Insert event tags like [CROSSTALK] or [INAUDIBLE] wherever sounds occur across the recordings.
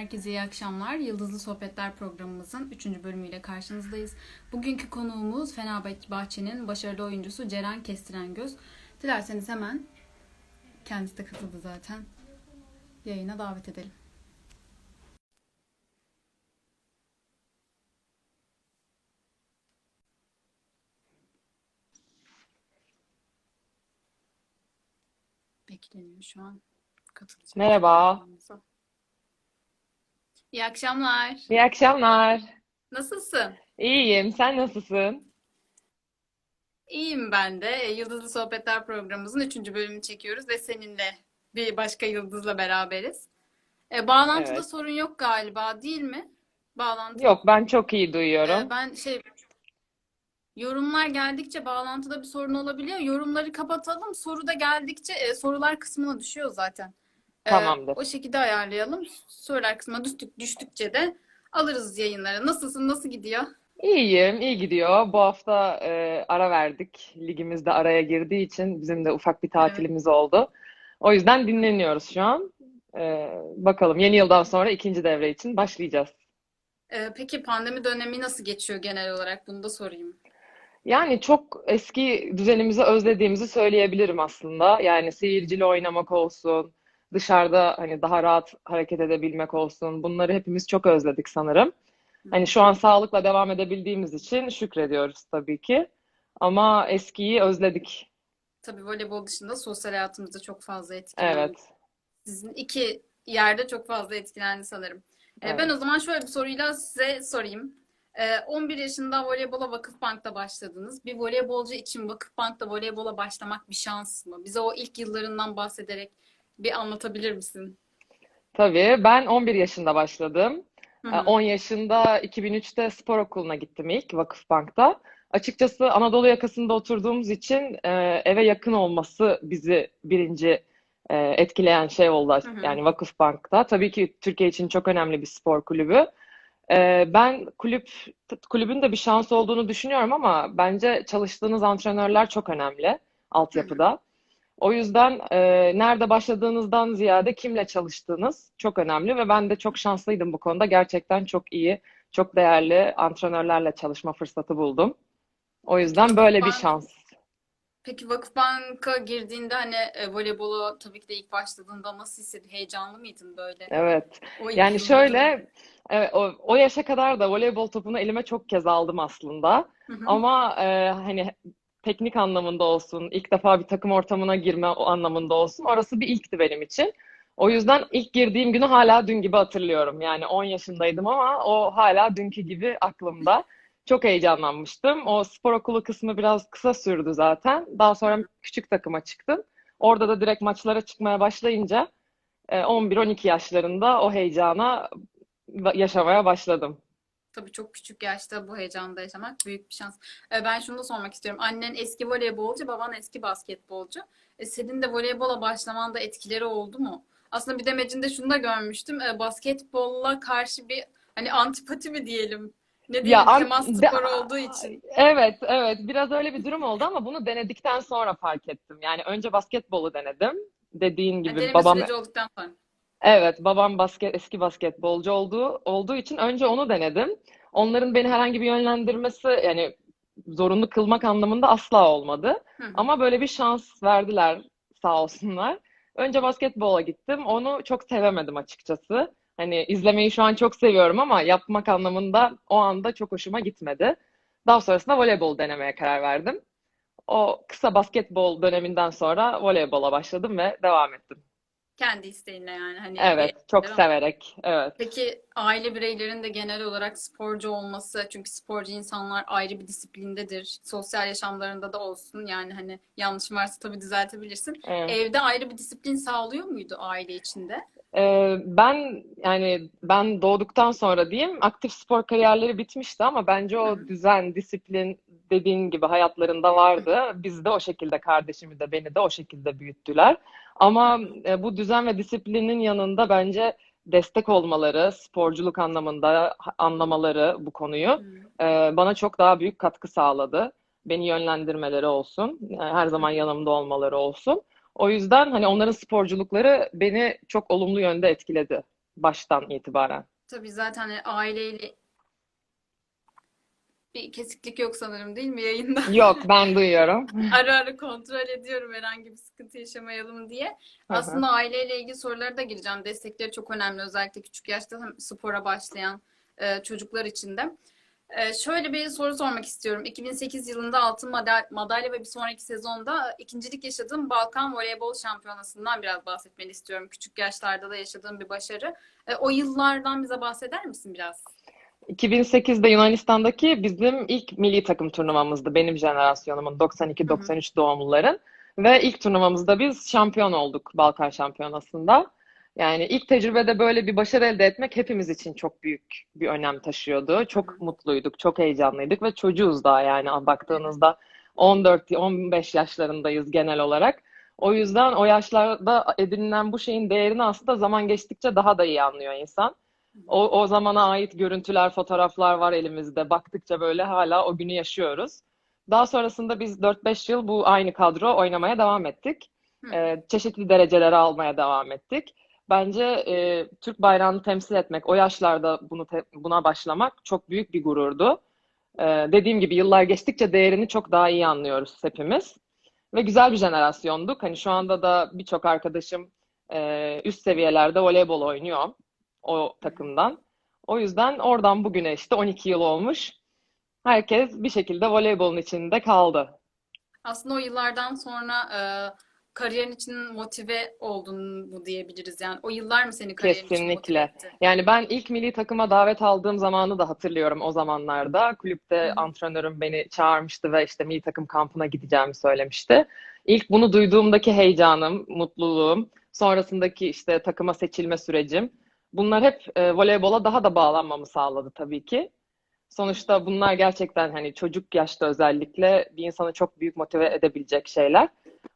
Herkese iyi akşamlar. Yıldızlı Sohbetler programımızın 3. bölümüyle karşınızdayız. Bugünkü konuğumuz Fenerbahçe'nin başarılı oyuncusu Ceren Kestirengöz. Dilerseniz hemen kendisi de katıldı zaten. Yayına davet edelim. Bekleniyor şu an. Katılacak. Merhaba. İyi akşamlar. İyi akşamlar. Nasılsın? İyiyim. Sen nasılsın? İyiyim ben de. E, Yıldızlı Sohbetler programımızın 3. bölümünü çekiyoruz ve seninle bir başka yıldızla beraberiz. E, bağlantıda Evet. sorun yok galiba, değil mi? Bağlantı. Yok, ben çok iyi E, duyuyorum. ben şey yorumlar geldikçe bağlantıda bir sorun olabiliyor. Yorumları kapatalım. Soru da geldikçe e, sorular kısmına düşüyor zaten. E, Tamamdır. o şekilde ayarlayalım. Sorular kısmına düştük, düştükçe de alırız yayınları. Nasılsın? Nasıl gidiyor? İyiyim, iyi gidiyor. Bu hafta e, ara verdik. Ligimiz de araya girdiği için bizim de ufak bir tatilimiz oldu. O yüzden dinleniyoruz şu an. E, bakalım yeni yıldan sonra ikinci devre için başlayacağız. E, peki pandemi dönemi nasıl geçiyor genel olarak? Bunu da sorayım. Yani çok eski düzenimizi özlediğimizi söyleyebilirim aslında. Yani seyircili oynamak olsun, dışarıda hani daha rahat hareket edebilmek olsun. Bunları hepimiz çok özledik sanırım. Hani şu an sağlıkla devam edebildiğimiz için şükrediyoruz tabii ki. Ama eskiyi özledik. Tabii voleybol dışında sosyal hayatımızda çok fazla etkilendi. Evet. Sizin iki yerde çok fazla etkilendi sanırım. E, Evet. ben o zaman şöyle bir soruyla size sorayım. E, 11 yaşında voleybola Vakıfbank'ta başladınız. Bir voleybolcu için Vakıfbank'ta voleybola başlamak bir şans mı? Bize o ilk yıllarından bahsederek bir anlatabilir misin? Tabii ben 11 yaşında başladım. Hı Ee, hı. 10 yaşında 2003'te spor okuluna gittim ilk Vakıfbank'ta. Açıkçası Anadolu yakasında oturduğumuz için e, eve yakın olması bizi birinci e, etkileyen şey oldu. Hı hı. Yani Vakıfbank'ta. Tabii ki Türkiye için çok önemli bir spor kulübü. E, ben kulüp kulübün de bir şans olduğunu düşünüyorum ama bence çalıştığınız antrenörler çok önemli Hı hı. O yüzden e, nerede başladığınızdan ziyade kimle çalıştığınız çok önemli ve ben de çok şanslıydım bu konuda. Gerçekten çok iyi, çok değerli antrenörlerle çalışma fırsatı buldum. O yüzden böyle bir şans. Peki Vakıfbank'a girdiğinde hani e, voleybolu tabii ki de ilk başladığında nasıl hissettin? Heyecanlı mıydın böyle Evet. o Yani şöyle, evet, o, o yaşa kadar da voleybol topunu elime çok kez aldım aslında. Hı hı. Ama e, hani teknik anlamında olsun, ilk defa bir takım ortamına girme o anlamında olsun, orası bir ilkti benim için. O yüzden ilk girdiğim günü hala dün gibi hatırlıyorum. Yani 10 yaşındaydım ama o hala dünkü gibi aklımda. Çok heyecanlanmıştım. O spor okulu kısmı biraz kısa sürdü zaten. Daha sonra küçük takıma çıktım. Orada da direkt maçlara çıkmaya başlayınca e, 11-12 yaşlarında o heyecana yaşamaya başladım. Tabii çok küçük yaşta bu heyecanda yaşamak büyük bir şans. E, Ben şunu da sormak istiyorum. Annen eski voleybolcu, baban eski basketbolcu. E, senin de voleybola başlamanda etkileri oldu mu? Aslında bir demecinde şunu da görmüştüm. E, Basketbolla karşı bir hani antipati mi diyelim? Ne Ya diyelim? an- Temas sporu olduğu için. evet evet biraz öyle bir durum oldu ama bunu denedikten sonra fark ettim. Yani önce basketbolu denedim. Dediğin Yani gibi deneme babam olduktan sonra. Evet babam basket eski basketbolcu olduğu olduğu için önce onu denedim. Onların beni herhangi bir yönlendirmesi yani zorunlu kılmak anlamında asla olmadı. Hı. Ama böyle bir şans verdiler sağ olsunlar. Önce basketbola gittim. Onu çok sevemedim açıkçası. Hani izlemeyi şu an çok seviyorum ama yapmak anlamında o anda çok hoşuma gitmedi. Daha sonrasında voleybol denemeye karar verdim. O kısa basketbol döneminden sonra voleybola başladım ve devam ettim. Kendi isteğinle yani hani bir Evet, çok değil mi? severek. Evet. Peki aile bireylerinin de genel olarak sporcu olması, çünkü sporcu insanlar ayrı bir disiplindedir. Sosyal yaşamlarında da olsun yani hani yanlışım varsa tabii düzeltebilirsin. Evet. Evde ayrı bir disiplin sağlıyor muydu aile içinde? Ee, ben yani ben doğduktan sonra diyeyim aktif spor kariyerleri bitmişti ama bence o düzen, disiplin dediğin gibi hayatlarında vardı. Biz de o şekilde kardeşimi de beni de o şekilde büyüttüler. Ama e, bu düzen ve disiplinin yanında bence destek olmaları, sporculuk anlamında anlamaları bu konuyu e, bana çok daha büyük katkı sağladı. Beni yönlendirmeleri olsun, yani her zaman yanımda olmaları olsun. O yüzden hani onların sporculukları beni çok olumlu yönde etkiledi. baştan itibaren. Tabii zaten hani aileyle bir kesiklik yok sanırım değil mi yayında? [LAUGHS] Yok, ben duyuyorum. Ara ara kontrol ediyorum herhangi bir sıkıntı yaşamayalım diye. Hı hı. Aslında aileyle ilgili sorulara da gireceğim. Destekleri çok önemli özellikle küçük yaşta hem spora başlayan e, çocuklar için de. E, şöyle bir soru sormak istiyorum. 2008 yılında altın madalya, madalya ve bir sonraki sezonda ikincilik yaşadığım Balkan Voleybol Şampiyonası'ndan biraz bahsetmeni istiyorum. Küçük yaşlarda da yaşadığım bir başarı. E, o yıllardan bize bahseder misin biraz? 2008'de Yunanistan'daki bizim ilk milli takım turnuvamızdı. Benim jenerasyonumun Hı hı. 92-93 doğumluların. Ve ilk turnuvamızda biz şampiyon olduk Balkan Şampiyonası'nda. Yani ilk tecrübede böyle bir başarı elde etmek hepimiz için çok büyük bir önem taşıyordu. Çok mutluyduk, çok heyecanlıydık ve çocuğuz daha yani baktığınızda 14-15 yaşlarındayız genel olarak. O yüzden o yaşlarda edinilen bu şeyin değerini aslında zaman geçtikçe daha da iyi anlıyor insan. O, o zamana ait görüntüler, fotoğraflar var elimizde. Baktıkça böyle hala o günü yaşıyoruz. Daha sonrasında biz 4-5 yıl bu aynı kadro oynamaya devam ettik. Ee, çeşitli dereceleri almaya devam ettik. Bence e, Türk bayrağını temsil etmek, o yaşlarda bunu buna başlamak çok büyük bir gururdu. Ee, dediğim gibi yıllar geçtikçe değerini çok daha iyi anlıyoruz hepimiz. Ve güzel bir jenerasyonduk. Hani şu anda da birçok arkadaşım e, üst seviyelerde voleybol oynuyor o takımdan. O yüzden oradan bugüne işte 12 yıl olmuş. Herkes bir şekilde voleybolun içinde kaldı. Aslında o yıllardan sonra e, kariyerin için motive oldun mu diyebiliriz yani. O yıllar mı seni kariyerin için motive Kesinlikle. etti? Yani ben ilk milli takıma davet aldığım zamanı da hatırlıyorum o zamanlarda. Kulüpte hı. antrenörüm beni çağırmıştı ve işte milli takım kampına gideceğimi söylemişti. İlk bunu duyduğumdaki heyecanım, mutluluğum, sonrasındaki işte takıma seçilme sürecim, bunlar hep e, voleybola daha da bağlanmamı sağladı tabii ki. Sonuçta bunlar gerçekten hani çocuk yaşta özellikle bir insanı çok büyük motive edebilecek şeyler.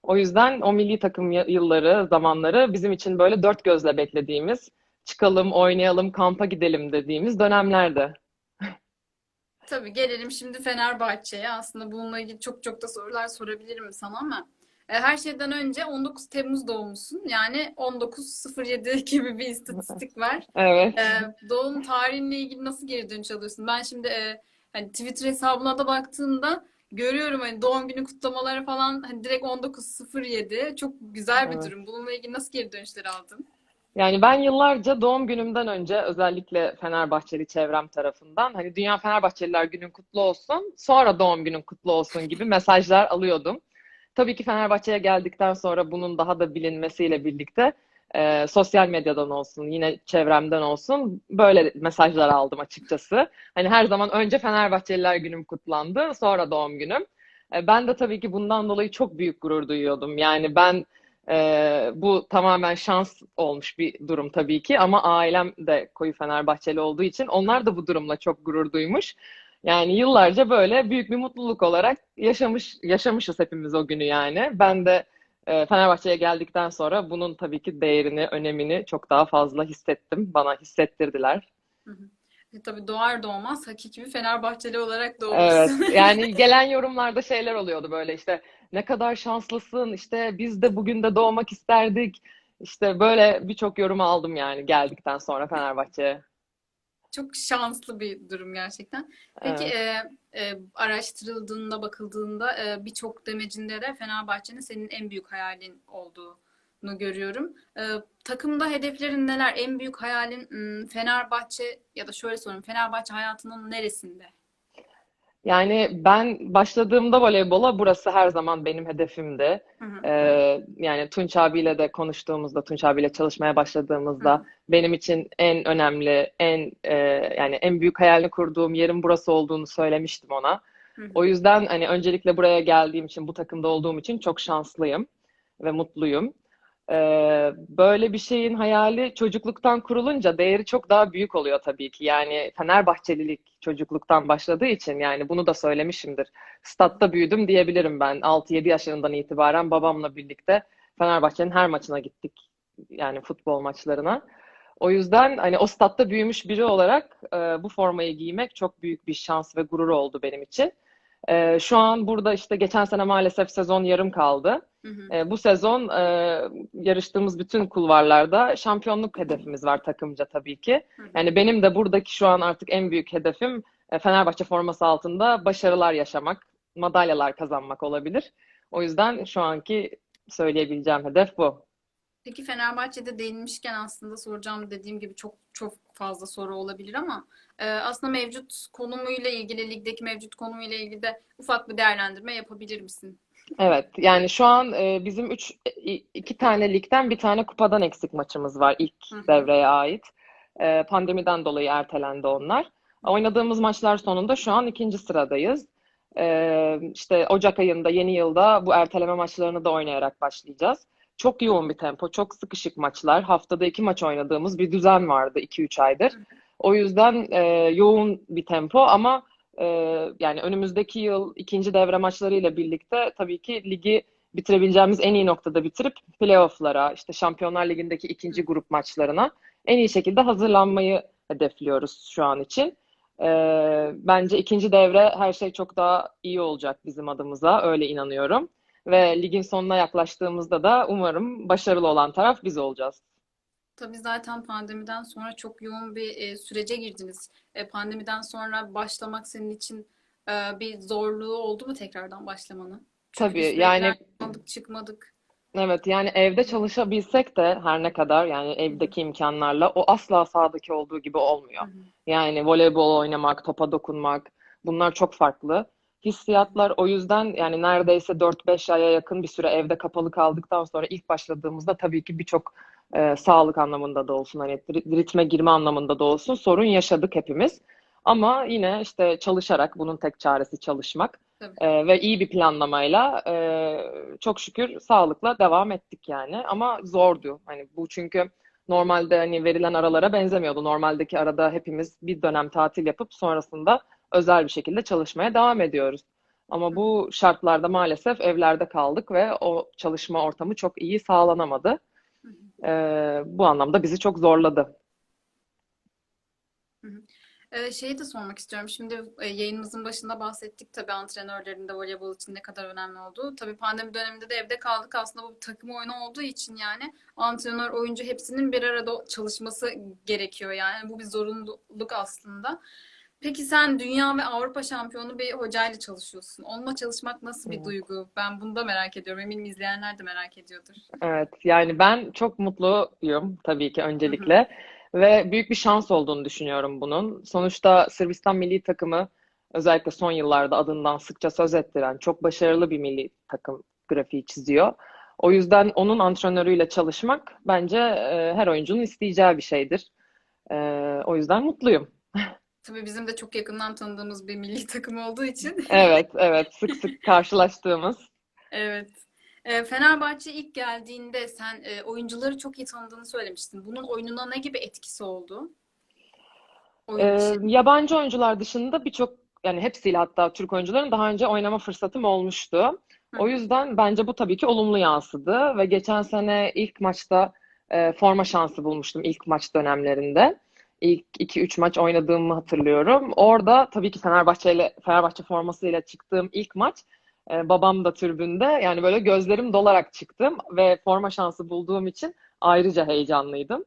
O yüzden o milli takım yılları, zamanları bizim için böyle dört gözle beklediğimiz, çıkalım, oynayalım, kampa gidelim dediğimiz dönemlerdi. Tabii gelelim şimdi Fenerbahçe'ye. Aslında bununla ilgili çok çok da sorular sorabilirim sana ama her şeyden önce 19 Temmuz doğumlusun. Yani 19.07 [LAUGHS] gibi bir istatistik var. [LAUGHS] Evet. E, doğum tarihinle ilgili nasıl geri dönüş alıyorsun? Ben şimdi e, hani Twitter hesabına da baktığımda görüyorum hani doğum günü kutlamaları falan hani direkt 19.07. Çok güzel bir Evet. durum. Bununla ilgili nasıl geri dönüşler aldın? Yani ben yıllarca doğum günümden önce özellikle Fenerbahçeli çevrem tarafından hani Dünya Fenerbahçeliler günün kutlu olsun, sonra doğum günün kutlu olsun gibi mesajlar alıyordum. Tabii ki Fenerbahçe'ye geldikten sonra bunun daha da bilinmesiyle birlikte e, sosyal medyadan olsun, yine çevremden olsun böyle mesajlar aldım açıkçası. Hani her zaman önce Fenerbahçeliler günüm kutlandı, sonra doğum günüm. E, ben de tabii ki bundan dolayı çok büyük gurur duyuyordum. Yani ben ee, bu tamamen şans olmuş bir durum tabii ki ama ailem de koyu Fenerbahçeli olduğu için onlar da bu durumla çok gurur duymuş. Yani yıllarca böyle büyük bir mutluluk olarak yaşamış yaşamışız hepimiz o günü yani. Ben de e, Fenerbahçe'ye geldikten sonra bunun tabii ki değerini, önemini çok daha fazla hissettim. Bana hissettirdiler. Hı hı. E, tabii doğar doğmaz hakiki bir Fenerbahçeli olarak Evet, doğmuşsun. [LAUGHS] yani gelen yorumlarda şeyler oluyordu böyle işte ne kadar şanslısın işte biz de bugün de doğmak isterdik. İşte böyle birçok yorum aldım yani geldikten sonra Fenerbahçe'ye. Çok şanslı bir durum gerçekten. Peki Evet. e, e, araştırıldığında, bakıldığında e, birçok demecinde de Fenerbahçe'nin senin en büyük hayalin olduğunu görüyorum. E, takımda hedeflerin neler? En büyük hayalin Fenerbahçe ya da şöyle sorayım, Fenerbahçe hayatının neresinde? Yani ben başladığımda voleybola burası her zaman benim hedefimdi. Hı hı, Ee, yani Tunç abiyle de konuştuğumuzda, Tunç abiyle çalışmaya hı başladığımızda hı, benim için en önemli, en e, yani en büyük hayalini kurduğum yerin burası olduğunu söylemiştim ona. hı hı. O yüzden hani öncelikle buraya geldiğim için, bu takımda olduğum için çok şanslıyım ve mutluyum. Ee, böyle bir şeyin hayali çocukluktan kurulunca değeri çok daha büyük oluyor tabii ki. Yani Fenerbahçelilik çocukluktan başladığı için yani bunu da söylemişimdir. Statta büyüdüm diyebilirim ben. 6-7 yaşlarından itibaren babamla birlikte Fenerbahçe'nin her maçına gittik. Yani futbol maçlarına. O yüzden hani o statta büyümüş biri olarak e, bu formayı giymek çok büyük bir şans ve gurur oldu benim için. Ee, şu an burada işte geçen sene maalesef sezon yarım kaldı. Hı hı. Ee, bu sezon e, yarıştığımız bütün kulvarlarda şampiyonluk hedefimiz var takımca tabii ki. Hı hı. Yani benim de buradaki şu an artık en büyük hedefim e, Fenerbahçe forması altında başarılar yaşamak, madalyalar kazanmak olabilir. O yüzden şu anki söyleyebileceğim hedef bu. Peki Fenerbahçe'de değinmişken aslında soracağım dediğim gibi çok çok fazla soru olabilir ama e, aslında mevcut konumuyla ilgili ligdeki mevcut konumuyla ilgili de ufak bir değerlendirme yapabilir misin? Evet, yani şu an e, bizim üç, i- iki tane ligden bir tane kupadan eksik maçımız var ilk Hı hı. devreye ait. E, pandemiden dolayı ertelendi onlar. Oynadığımız maçlar sonunda şu an ikinci sıradayız. E, işte Ocak ayında yeni yılda bu erteleme maçlarını da oynayarak başlayacağız. Çok yoğun bir tempo, çok sıkışık maçlar. Haftada iki maç oynadığımız bir düzen vardı 2-3 aydır. O yüzden e, yoğun bir tempo ama e, yani önümüzdeki yıl ikinci devre maçlarıyla birlikte tabii ki ligi bitirebileceğimiz en iyi noktada bitirip playoff'lara, işte Şampiyonlar Ligi'ndeki ikinci grup maçlarına en iyi şekilde hazırlanmayı hedefliyoruz şu an için. E, bence ikinci devre her şey çok daha iyi olacak bizim adımıza, öyle inanıyorum. Ve ligin sonuna yaklaştığımızda da umarım başarılı olan taraf biz olacağız. Tabii zaten pandemiden sonra çok yoğun bir e, sürece girdiniz. E, pandemiden sonra başlamak senin için e, bir zorluğu oldu mu tekrardan başlamanın? Tabii yani ilerlemedik, çıkmadık. Evet yani evde çalışabilsek de her ne kadar yani evdeki imkanlarla o asla sahadaki olduğu gibi olmuyor. Hı hı. Yani voleybol oynamak, topa dokunmak bunlar çok farklı. Hissiyatlar o yüzden yani neredeyse 4-5 aya yakın bir süre evde kapalı kaldıktan sonra ilk başladığımızda tabii ki birçok e, sağlık anlamında da olsun hani ri- ritme girme anlamında da olsun sorun yaşadık hepimiz. Ama yine işte çalışarak bunun tek çaresi çalışmak. Tabii. Ee, ve iyi bir planlamayla e, çok şükür sağlıkla devam ettik yani. Ama zordu. Hani bu çünkü normalde hani verilen aralara benzemiyordu. Normaldeki arada hepimiz bir dönem tatil yapıp sonrasında özel bir şekilde çalışmaya devam ediyoruz. Ama bu şartlarda maalesef evlerde kaldık ve o çalışma ortamı çok iyi sağlanamadı. Ee, bu anlamda bizi çok zorladı. Hı hı. Şeyi de sormak istiyorum. Şimdi e, yayınımızın başında bahsettik tabii antrenörlerin de voleybol için ne kadar önemli olduğu. Tabii pandemi döneminde de evde kaldık. Aslında bu takım oyunu olduğu için yani antrenör, oyuncu hepsinin bir arada çalışması gerekiyor yani. Bu bir zorunluluk aslında. Peki sen dünya ve Avrupa şampiyonu bir hocayla çalışıyorsun. Onunla çalışmak nasıl bir duygu? Ben bunu da merak ediyorum. Eminim izleyenler de merak ediyordur. Evet, yani ben çok mutluyum tabii ki Hı hı. öncelikle ve büyük bir şans olduğunu düşünüyorum bunun. Sonuçta Sırbistan milli takımı özellikle son yıllarda adından sıkça söz ettiren çok başarılı bir milli takım grafiği çiziyor. O yüzden onun antrenörüyle çalışmak bence her oyuncunun isteyeceği bir şeydir. O yüzden mutluyum. [LAUGHS] Tabii bizim de çok yakından tanıdığımız bir milli [LAUGHS] takım olduğu için. Evet, evet, sık sık [LAUGHS] karşılaştığımız. Evet. E, Fenerbahçe ilk geldiğinde sen e, oyuncuları çok iyi tanıdığını söylemiştin. Bunun oyununa ne gibi etkisi oldu? Oyun Ee, dışı. yabancı oyuncular dışında birçok yani hepsiyle hatta Türk oyuncuların daha önce oynama fırsatım olmuştu. Hı O yüzden bence bu tabii ki olumlu yansıdı ve geçen sene ilk maçta e, forma şansı bulmuştum ilk maç dönemlerinde. İlk 2-3 maç oynadığımı hatırlıyorum. Orada tabii ki Fenerbahçe ile Fenerbahçe formasıyla çıktığım ilk maç e, babam da tribünde yani böyle gözlerim dolarak çıktım ve forma şansı bulduğum için ayrıca heyecanlıydım.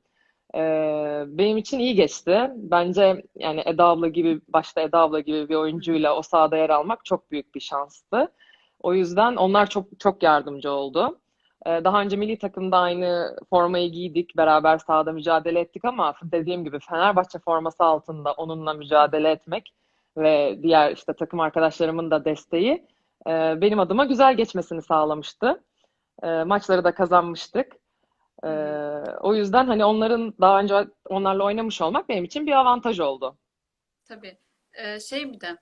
Ee, benim için iyi geçti. Bence yani Eda abla gibi, başta Eda abla gibi bir oyuncuyla o sahada yer almak çok büyük bir şanstı. O yüzden onlar çok çok yardımcı oldu. Ee, daha önce milli takımda aynı formayı giydik, beraber sahada mücadele ettik ama dediğim gibi Fenerbahçe forması altında onunla mücadele etmek ve diğer işte takım arkadaşlarımın da desteği e, benim adıma güzel geçmesini sağlamıştı. E, maçları da kazanmıştık. Hı. o yüzden hani onların daha önce onlarla oynamış olmak benim için bir avantaj oldu. Tabii. E, şey bir de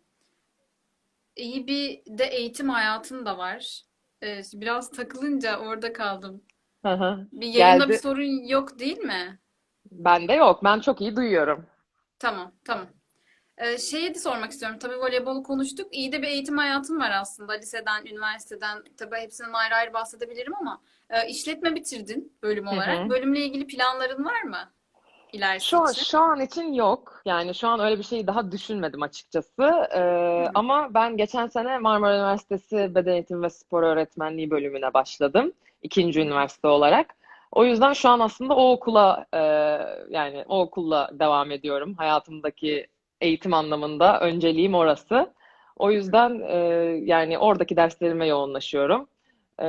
iyi bir de eğitim hayatın da var. E, biraz takılınca orada kaldım. Hı hı. Bir yayında bir Geldi. sorun yok değil mi? Bende yok. Ben çok iyi duyuyorum. Tamam, tamam. Ee, şeyi de sormak istiyorum. Tabii voleybolu konuştuk. İyi de bir eğitim hayatın var aslında. Liseden, üniversiteden. Tabii hepsinden ayrı ayrı bahsedebilirim ama e, işletme bitirdin bölüm Hı olarak. hı. Bölümle ilgili planların var mı? İlerisi Şu an, için? şu an için yok. Yani şu an öyle bir şeyi daha düşünmedim açıkçası. Ee, Hı ama ben geçen sene Marmara Üniversitesi Beden Eğitimi ve Spor Öğretmenliği bölümüne başladım. İkinci üniversite olarak. O yüzden şu an aslında o okula e, yani o okulla devam ediyorum. Hayatımdaki eğitim anlamında önceliğim orası. O yüzden e, yani oradaki derslerime yoğunlaşıyorum. Ee,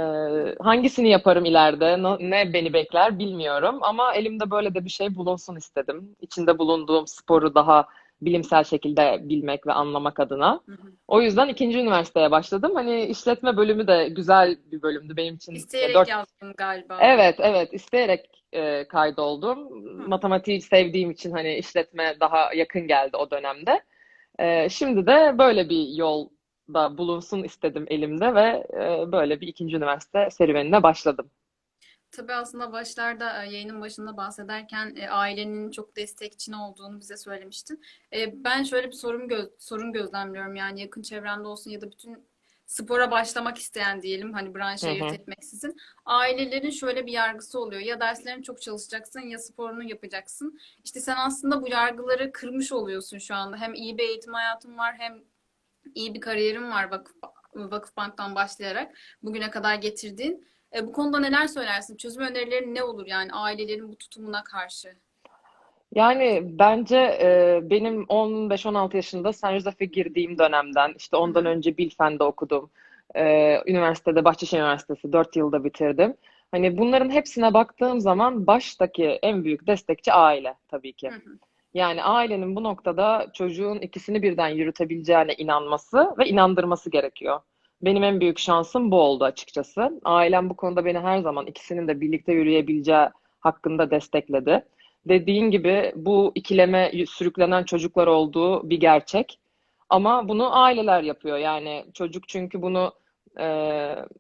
hangisini yaparım ileride, ne beni bekler bilmiyorum ama elimde böyle de bir şey bulunsun istedim. İçinde bulunduğum sporu daha bilimsel şekilde bilmek ve anlamak adına. Hı hı. O yüzden ikinci üniversiteye başladım. Hani işletme bölümü de güzel bir bölümdü benim için. İsteyerek dört, yazdım galiba. evet evet isteyerek e, kaydoldum. Hı. Matematiği sevdiğim için hani işletme daha yakın geldi o dönemde. Ee, şimdi de böyle bir yolda bulunsun istedim elimde ve e, böyle bir ikinci üniversite serüvenine başladım. Tabii aslında başlarda e, yayının başında bahsederken e, ailenin çok destekçin olduğunu bize söylemiştin. E, Ben şöyle bir sorun göz, sorun gözlemliyorum yani yakın çevremde olsun ya da bütün spora başlamak isteyen diyelim hani branş Hı ayırt etmeksizin ailelerin şöyle bir yargısı oluyor ya derslerini çok çalışacaksın ya sporunu yapacaksın. İşte sen aslında bu yargıları kırmış oluyorsun şu anda. Hem iyi bir eğitim hayatın var hem iyi bir kariyerin var Vakıf, Vakıfbank'tan başlayarak bugüne kadar getirdiğin. E, bu konuda neler söylersin? Çözüm önerilerin ne olur yani ailelerin bu tutumuna karşı? Yani bence e, benim 15-16 yaşında San Jose'e girdiğim dönemden, işte ondan önce Bilfen'de okudum. E, üniversitede, Bahçeşehir Üniversitesi 4 yılda bitirdim. Hani bunların hepsine baktığım zaman baştaki en büyük destekçi aile tabii ki. Hı hı. Yani ailenin bu noktada çocuğun ikisini birden yürütebileceğine inanması ve inandırması gerekiyor. Benim en büyük şansım bu oldu açıkçası. Ailem bu konuda beni her zaman ikisinin de birlikte yürüyebileceği hakkında destekledi. Dediğin gibi bu ikileme sürüklenen çocuklar olduğu bir gerçek. Ama bunu aileler yapıyor. Yani çocuk çünkü bunu e,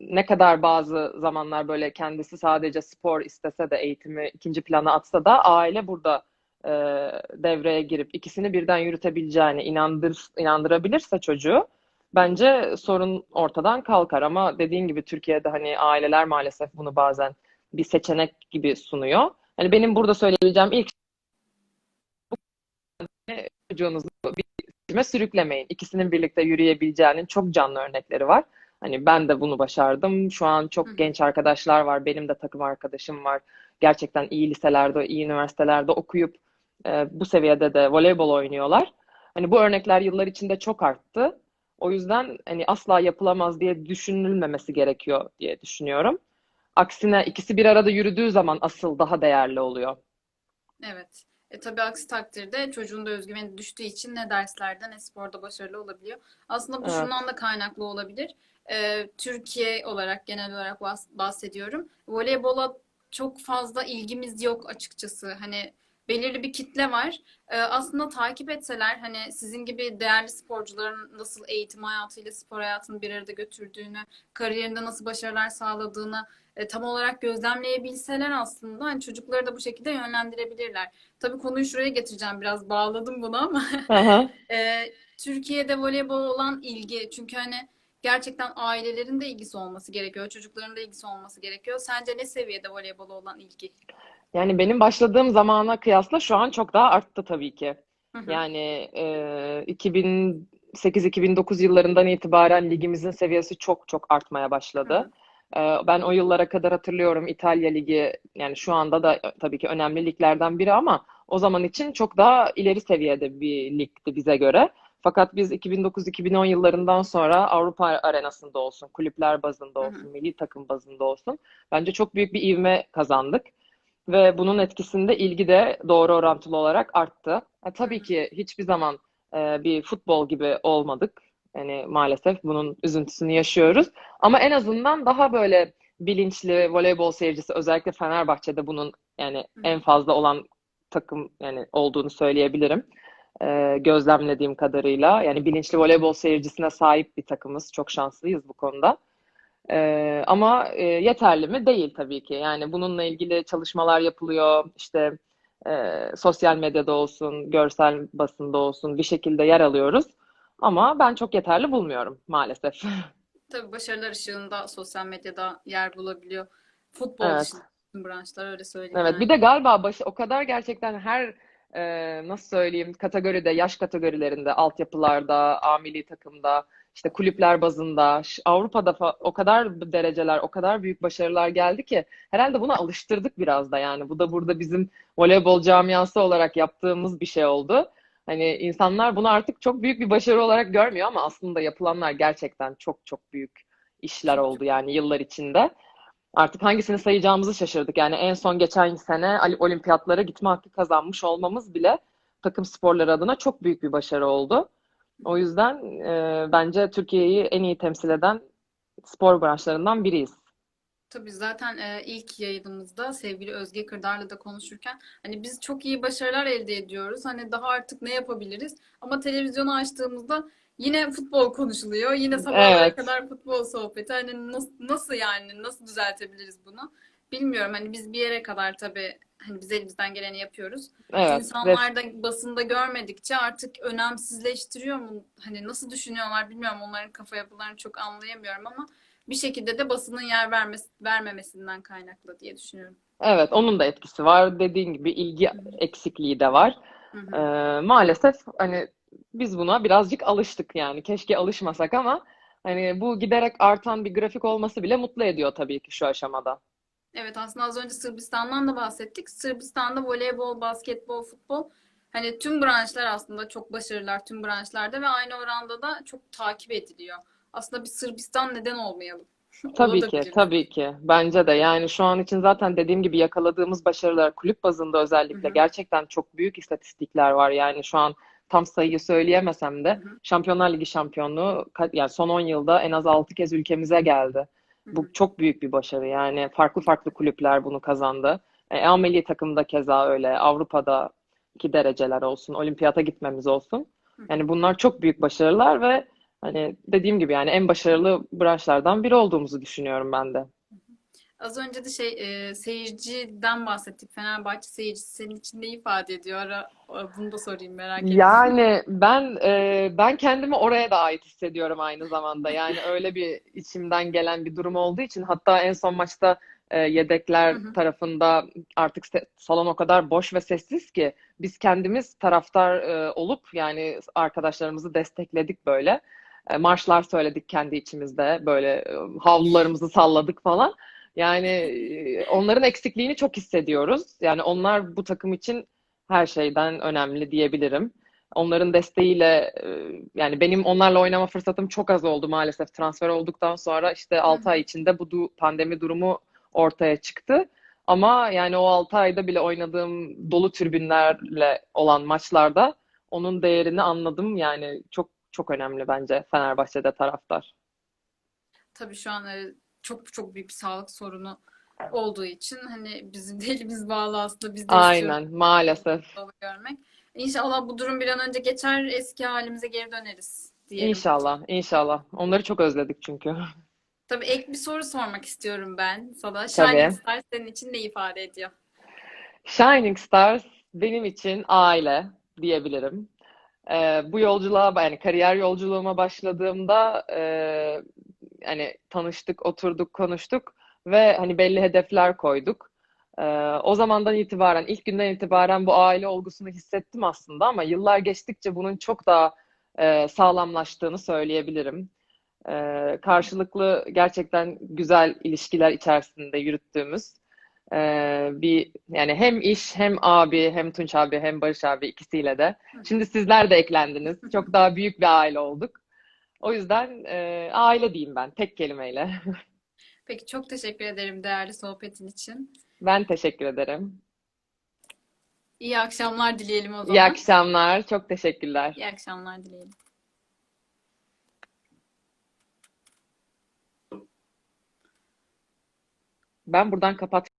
ne kadar bazı zamanlar böyle kendisi sadece spor istese de eğitimi ikinci plana atsa da aile burada e, devreye girip ikisini birden yürütebileceğine inandır, inandırabilirse çocuğu bence sorun ortadan kalkar. Ama dediğin gibi Türkiye'de hani aileler maalesef bunu bazen bir seçenek gibi sunuyor. Hani benim burada söyleyebileceğim ilk çocuğunuzu bir seçime sürüklemeyin. İkisinin birlikte yürüyebileceğinin çok canlı örnekleri var. Hani ben de bunu başardım. Şu an çok hı. genç arkadaşlar var. Benim de takım arkadaşım var. Gerçekten iyi liselerde, iyi üniversitelerde okuyup e, bu seviyede de voleybol oynuyorlar. Hani bu örnekler yıllar içinde çok arttı. O yüzden hani asla yapılamaz diye düşünülmemesi gerekiyor diye düşünüyorum. Aksine ikisi bir arada yürüdüğü zaman asıl daha değerli oluyor. Evet. E tabii aksi takdirde çocuğun da özgüveni düştüğü için ne derslerde ne sporda başarılı olabiliyor. Aslında bu Evet. şundan da kaynaklı olabilir. E, Türkiye olarak genel olarak bahs- bahsediyorum. Voleybola çok fazla ilgimiz yok açıkçası. Hani belirli bir kitle var. E, aslında takip etseler hani sizin gibi değerli sporcuların nasıl eğitim hayatıyla spor hayatını bir arada götürdüğünü, kariyerinde nasıl başarılar sağladığını e, tam olarak gözlemleyebilseler aslında hani çocukları da bu şekilde yönlendirebilirler. Tabii konuyu şuraya getireceğim biraz bağladım bunu ama Hı hı. [LAUGHS] e, Türkiye'de voleybol olan ilgi çünkü hani gerçekten ailelerin de ilgisi olması gerekiyor, çocukların da ilgisi olması gerekiyor. Sence ne seviyede voleybola olan ilgi? Yani benim başladığım zamana kıyasla şu an çok daha arttı tabii ki. Hı hı, Yani e, 2008-2009 yıllarından itibaren ligimizin seviyesi çok çok artmaya hı başladı. hı, E, ben o yıllara kadar hatırlıyorum İtalya Ligi yani şu anda da e, tabii ki önemli liglerden biri ama o zaman için çok daha ileri seviyede bir ligdi bize göre. Fakat biz 2009-2010 yıllarından sonra Avrupa arenasında olsun, kulüpler bazında hı hı. olsun, milli takım bazında olsun bence çok büyük bir ivme kazandık. Ve bunun etkisinde ilgi de doğru orantılı olarak arttı. Hı tabii ki hiçbir zaman e, bir futbol gibi olmadık. Yani maalesef bunun üzüntüsünü yaşıyoruz. Ama en azından daha böyle bilinçli voleybol seyircisi özellikle Fenerbahçe'de bunun yani en fazla olan takım yani olduğunu söyleyebilirim. E, gözlemlediğim kadarıyla yani bilinçli voleybol seyircisine sahip bir takımız. Çok şanslıyız bu konuda. Ee, ama e, yeterli mi? Değil tabii ki. Yani bununla ilgili çalışmalar yapılıyor. İşte e, sosyal medyada olsun, görsel basında olsun bir şekilde yer alıyoruz. Ama ben çok yeterli bulmuyorum maalesef. [LAUGHS] Tabii başarılar ışığında sosyal medyada yer bulabiliyor. Futbol Evet. dışında branşlar öyle söyleyeyim Evet, yani. bir de galiba başı o kadar gerçekten her e, nasıl söyleyeyim kategoride, yaş kategorilerinde, altyapılarda, A milli takımda, işte kulüpler bazında, Avrupa'da o kadar dereceler, o kadar büyük başarılar geldi ki herhalde buna alıştırdık biraz da yani. Bu da burada bizim voleybol camiası olarak yaptığımız bir şey oldu. Hani insanlar bunu artık çok büyük bir başarı olarak görmüyor ama aslında yapılanlar gerçekten çok çok büyük işler oldu yani yıllar içinde. Artık hangisini sayacağımızı şaşırdık. Yani en son geçen sene olimpiyatlara gitme hakkı kazanmış olmamız bile takım sporları adına çok büyük bir başarı oldu. O yüzden e, bence Türkiye'yi en iyi temsil eden spor branşlarından biriyiz. Tabii zaten e, ilk yayınımızda sevgili Özge Kırdar'la da konuşurken hani biz çok iyi başarılar elde ediyoruz. Hani daha artık ne yapabiliriz? Ama televizyonu açtığımızda yine futbol konuşuluyor. Yine sabahlara Evet. kadar futbol sohbeti. Hani nasıl, nasıl yani nasıl düzeltebiliriz bunu? Bilmiyorum. Hani biz bir yere kadar tabii hani biz elimizden geleni yapıyoruz. Evet. Ve İnsanlar da basında görmedikçe artık önemsizleştiriyor mu? Hani nasıl düşünüyorlar bilmiyorum. Onların kafa yapılarını çok anlayamıyorum ama bir şekilde de basının yer vermesi, vermemesinden kaynaklı diye düşünüyorum. evet onun da etkisi var. Dediğin gibi ilgi eksikliği de var. Ee, maalesef hani biz buna birazcık alıştık yani. Keşke alışmasak ama hani bu giderek artan bir grafik olması bile mutlu ediyor tabii ki şu aşamada. Evet aslında az önce Sırbistan'dan da bahsettik. Sırbistan'da voleybol, basketbol, futbol hani tüm branşlar aslında çok başarılılar tüm branşlarda ve aynı oranda da çok takip ediliyor. Aslında bir Sırbistan neden olmayalım? Tabii ki, Olabiliriz. tabii ki. Bence de yani şu an için zaten dediğim gibi yakaladığımız başarılar kulüp bazında özellikle hı. gerçekten çok büyük istatistikler var. Yani şu an tam sayıyı söyleyemesem de Hı hı. Şampiyonlar Ligi şampiyonluğu yani son 10 yılda en az 6 kez ülkemize geldi. Bu çok büyük bir başarı. Yani farklı farklı kulüpler bunu kazandı. E, A milli takımda keza öyle. Avrupa'daki dereceler olsun, olimpiyata gitmemiz olsun. Yani bunlar çok büyük başarılar ve hani dediğim gibi yani en başarılı branşlardan biri olduğumuzu düşünüyorum ben de. Az önce de şey e, seyirciden bahsettik. Fenerbahçe seyircisi senin için ne ifade ediyor? Ara, bunu da sorayım merak ettim. Yani ben e, ben kendimi oraya da ait hissediyorum aynı zamanda. Yani [LAUGHS] öyle bir içimden gelen bir durum olduğu için hatta en son maçta e, yedekler Hı hı. tarafında artık salon o kadar boş ve sessiz ki biz kendimiz taraftar e, olup yani arkadaşlarımızı destekledik böyle. E, marşlar söyledik kendi içimizde böyle e, havlularımızı salladık falan. Yani onların eksikliğini çok hissediyoruz. Yani onlar bu takım için her şeyden önemli diyebilirim. Onların desteğiyle yani benim onlarla oynama fırsatım çok az oldu maalesef. Transfer olduktan sonra işte 6 ay içinde bu pandemi durumu ortaya çıktı. Ama yani o 6 ayda bile oynadığım dolu tribünlerle olan maçlarda onun değerini anladım. Yani çok çok önemli bence Fenerbahçe'de taraftar. Tabii şu an çok çok büyük bir sağlık sorunu olduğu için hani bizim de [LAUGHS] elimiz bağlı aslında biz de Aynen maalesef. görmek. İnşallah bu durum bir an önce geçer, eski halimize geri döneriz diyelim. İnşallah, inşallah. Onları çok özledik çünkü. [LAUGHS] Tabii ek bir soru sormak istiyorum ben sana. Tabii. Shining Stars senin için ne ifade ediyor? Shining Stars benim için aile diyebilirim. Ee, bu yolculuğa yani kariyer yolculuğuma başladığımda e, hani tanıştık, oturduk, konuştuk ve hani belli hedefler koyduk. Ee, o zamandan itibaren, ilk günden itibaren bu aile olgusunu hissettim aslında ama yıllar geçtikçe bunun çok daha e, sağlamlaştığını söyleyebilirim. Ee, karşılıklı gerçekten güzel ilişkiler içerisinde yürüttüğümüz ee, bir yani hem iş hem abi hem Tunç abi hem Barış abi ikisiyle de. Şimdi sizler de eklendiniz. Çok daha büyük bir aile olduk. O yüzden e, aile diyeyim ben tek kelimeyle. [LAUGHS] Peki çok teşekkür ederim değerli sohbetin için. Ben teşekkür ederim. İyi akşamlar dileyelim o İyi zaman. akşamlar. Çok teşekkürler. İyi akşamlar dileyelim. Ben buradan kapat